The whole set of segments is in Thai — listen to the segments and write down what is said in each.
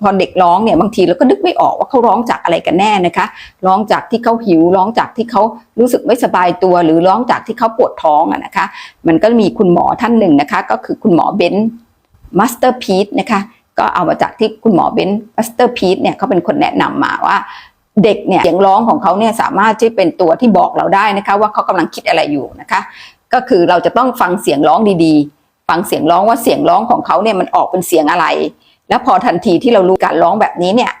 พอเด็กร้องเนี่ยบางทีเราก็นึกไม่ออกว่าเขาร้องจากอะไรกันแน่นะคะ ร้องจากที่เขาหิว ร้องจากที่เขารู้สึกไม่สบายตัว หรือร้องจากที่เขาปวดท้องอะนะคะ มันก็มีคุณหมอท่านหนึ่งนะคะ ก็คือคุณหมอเบนซ์มาสเตอร์พีทนะคะก็เอามาจากที่คุณหมอเบนซ์มาสเตอร์พีทเนี่ยเขาเป็นคนแนะนำมาว่าเด็กเนี่ยเสียงร้องของเขาเนี่ยสามารถที่เป็นตัวที่บอกเราได้นะคะ ว่าเขากำลังคิดอะไรอยู่นะคะ ก็คือเราจะต้องฟังเสียงร้องดีๆ ฟังเสียงร้องว่าเสียงร้องของเขาเนี่ยมันออกเป็นเสียงอะไร แล้วพอทันทีที่เรารู้การร้องแบบนี้เนี่ย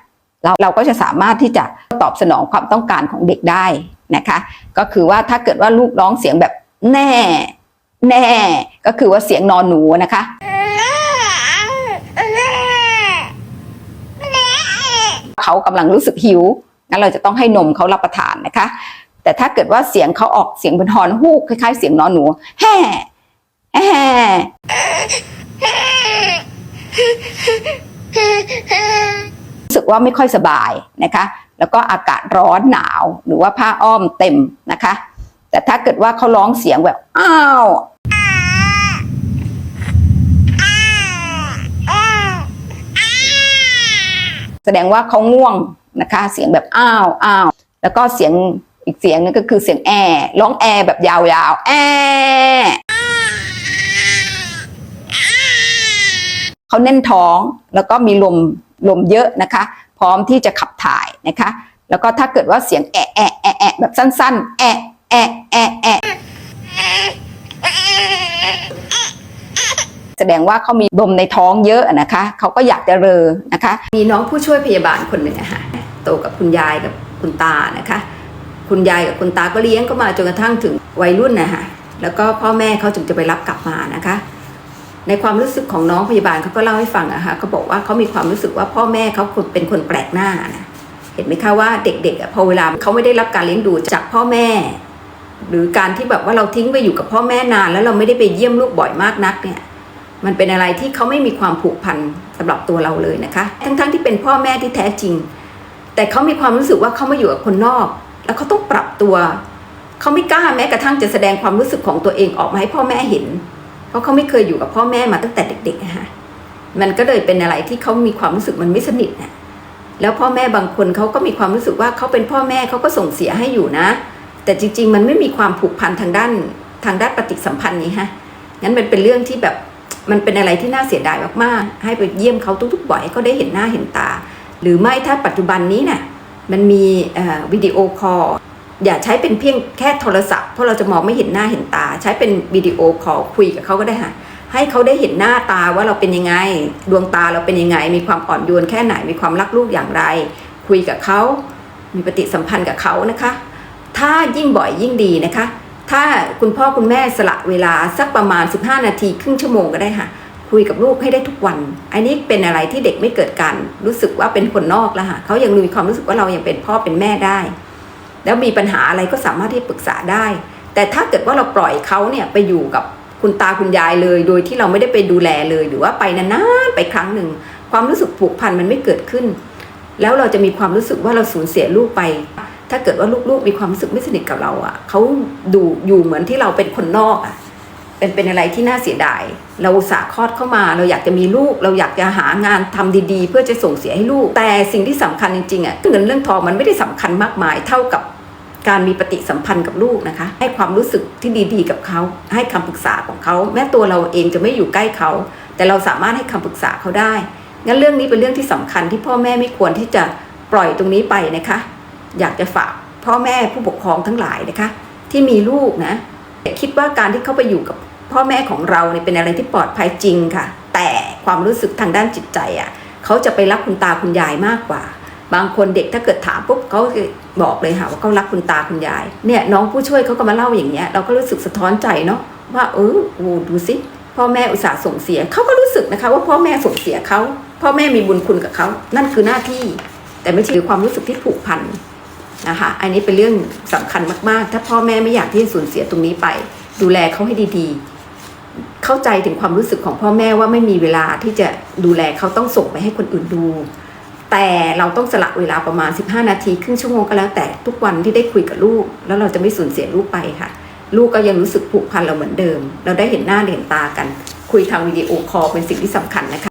เราเราก็จะสามารถที่จะตอบสนองความต้องการของเด็กได้นะคะ ก็คือว่าถ้าเกิดว่าลูกร้องเสียงแบบแน่ แน่ ก็คือว่าเสียงนอนหนูนะคะเขากำลังรู้สึกหิวงั้นเราจะต้องให้นมเขารับประทานนะคะ แต่ถ้าเกิดว่าเสียงเขาออกเสียงเป็นฮอนฮูกคล้ายๆ เสียงนอนหนูแฮ่แฮ่รู้สึก ว่าไม่ค่อยสบายนะคะ แล้วก็อากาศร้อนหนาวหรือว่าผ้าอ้อมเต็มนะคะ แต่ถ้าเกิดว่าเขาร้องเสียงแบบอ้าวแสดงว่าเขาง่วงนะคะ เสียงแบบอ้าวอ้าวแล้วก็เสียงอีกเสียงนึงก็คือเสียงแอร้องแอแบบยาวๆแอ เขาแน่นท้องแล้วก็มีลมลมเยอะนะคะ พร้อมที่จะขับถ่ายนะคะ แล้วก็ถ้าเกิดว่าเสียงแอะแอะแอะแอะแบบสั้น ๆ แอะแอะแอะแอะแสดงว่าเขามีลมในท้องเยอะนะคะเขาก็อยากจะเรอนะคะ มีน้องผู้ช่วยพยาบาลคนหนึ่งอะค่ะโตกับคุณยายกับคุณตานะคะ คุณยายกับคุณตาก็เลี้ยงก็มาจนกระทั่งถึงวัยรุ่นนะคะแล้วก็พ่อแม่เขาถึงจะไปรับกลับมานะคะ ในความรู้สึกของน้องพยาบาลเขาก็เล่าให้ฟังอะคะเขาบอกว่าเขามีความรู้สึกว่าพ่อแม่เขาเป็นคนแปลกหน้านะเห็นไหมคะว่าเด็กๆพอเวลาเขาไม่ได้รับการเลี้ยงดูจากพ่อแม่ หรือการที่แบบว่าเราทิ้งไปอยู่กับพ่อแม่นาน แล้วเราไม่ได้ไปเยี่ยมลูกบ่อยมากนักเนี่ยมันเป็นอะไรที่เขาไม่มีความผูกพันสำหรับตัวเราเลยนะคะ ทั้งๆที่เป็นพ่อแม่ที่แท้จริง แต่เขามีความรู้สึกว่าเขามาอยู่กับคนนอก แล้วเขาต้องปรับตัวเขาไม่กล้าแม้กระทั่งจะแสดงความรู้สึกของตัวเองออกมาให้พ่อแม่เห็น เพราะเขาไม่เคยอยู่กับพ่อแม่มาตั้งแต่เด็กๆนะคะมันก็เลยเป็นอะไรที่เขามีความรู้สึกมันไม่สนิทนะแล้วพ่อแม่บางคนเขาก็มีความรู้สึกว่าเขาเป็นพ่อแม่เขาก็ส่งเสียให้อยู่นะ แต่จริง ๆ มันไม่มีความผูกพันทางด้านทางด้านปฏิสัมพันธ์นี้ฮะงั้นมันเป็นเรื่องที่แบบมันเป็นอะไรที่น่าเสียดายมากๆ ให้ไปเยี่ยมเขาทุกๆบ่อยให้เขาได้เห็นหน้าเห็นตา หรือไม่ถ้าปัจจุบันนี้นี่ยมันมีวิดีโอคอล อย่าใช้เป็นเพียงแค่โทรศัพท์ เพราะเราจะมองไม่เห็นหน้าเห็นตา ใช้เป็นวิดีโอคอลคุยกับเขาก็ได้ค่ะให้เขาได้เห็นหน้าตาว่าเราเป็นยังไง ดวงตาเราเป็นยังไง มีความอ่อนโยนแค่ไหนมีความรักลูกอย่างไร คุยกับเขามีปฏิสัมพันธ์กับเขานะคะ ถ้ายิ่งบ่อยยิ่งดีนะคะ ถ้าคุณพ่อคุณแม่สละเวลาสักประมาณ 15 นาทีครึ่งชั่วโมงก็ได้ค่ะ คุยกับลูกให้ได้ทุกวัน อันนี้เป็นอะไรที่เด็กไม่เกิดการรู้สึกว่าเป็นคนนอกแล้วค่ะเขายังมีความรู้สึกว่าเรายังเป็นพ่อเป็นแม่ได้ แล้วมีปัญหาอะไรก็สามารถที่ปรึกษาได้ แต่ถ้าเกิดว่าเราปล่อยเขาเนี่ยไปอยู่กับคุณตาคุณยายเลย โดยที่เราไม่ได้ไปดูแลเลย หรือว่าไปนานๆไปครั้งหนึ่งความรู้สึกผูกพันมันไม่เกิดขึ้น แล้วเราจะมีความรู้สึกว่าเราสูญเสียลูกไป ถ้าเกิดว่าลูกๆ มีความรู้สึกไม่สนิทกับเราอะเขาดูอยู่เหมือนที่เราเป็นคนนอกอะเป็นเป็นอะไรที่น่าเสียดาย เราสาคลอดเข้ามา เราอยากจะมีลูก เราอยากจะหางานทำดีๆ เพื่อจะส่งเสียให้ลูก แต่สิ่งที่สำคัญจริงๆอะเงินเรื่องทองมันไม่ได้สำคัญมากมายเท่ากับ การมีปฏิสัมพันธ์กับลูกนะคะ ให้ความรู้สึกที่ดีๆ กับเขา ให้คำปรึกษาของเขา แม้ตัวเราเองจะไม่อยู่ใกล้เขา แต่เราสามารถให้คำปรึกษาเขาได้งั้นเรื่องนี้เป็นเรื่องที่สำคัญที่พ่อแม่ไม่ควรที่จะปล่อยตรงนี้ไปนะคะ อยากจะฝากพ่อแม่ผู้ปกครองทั้งหลายนะคะ ที่มีลูกนะคิดว่าการที่เขาไปอยู่กับพ่อแม่ของเราเนี่ยเป็นอะไรที่ปลอดภัยจริงค่ะ แต่ความรู้สึกทางด้านจิตใจอะเขาจะไปรักคุณตาคุณยายมากกว่า บางคนเด็กถ้าเกิดถามปุ๊บเขา บอกเลยค่ะว่าเขารักคุณตาคุณยาย เนี่ยน้องผู้ช่วยเขาก็มาเล่าอย่างเงี้ยเราก็รู้สึกสะท้อนใจเนาะว่าเออโอ้ดูสิพ่อแม่อุตส่าห์ส่งเสียเขาก็รู้สึกนะคะว่าพ่อแม่ส่งเสียเขาพ่อแม่มีบุญคุณกับเขานั่นคือหน้าที่ แต่ไม่ใช่ความรู้สึกที่ผูกพันนะคะอันนี้เป็นเรื่องสำคัญมากๆ ถ้าพ่อแม่ไม่อยากที่จะสูญเสียตรงนี้ไป ดูแลเขาให้ดี ๆ เข้าใจถึงความรู้สึกของพ่อแม่ว่าไม่มีเวลาที่จะดูแลเขาต้องส่งไปให้คนอื่นดู แต่เราต้องสละเวลาประมาณ 15 นาทีครึ่งชั่วโมงก็แล้วแต่ทุกวันที่ได้คุยกับลูก แล้วเราจะไม่สูญเสียลูกไปค่ะ ลูกก็ยังรู้สึกผูกพันเราเหมือนเดิม เราได้เห็นหน้าเห็นตากัน คุยทางวิดีโอคอลเป็นสิ่งที่สำคัญนะคะ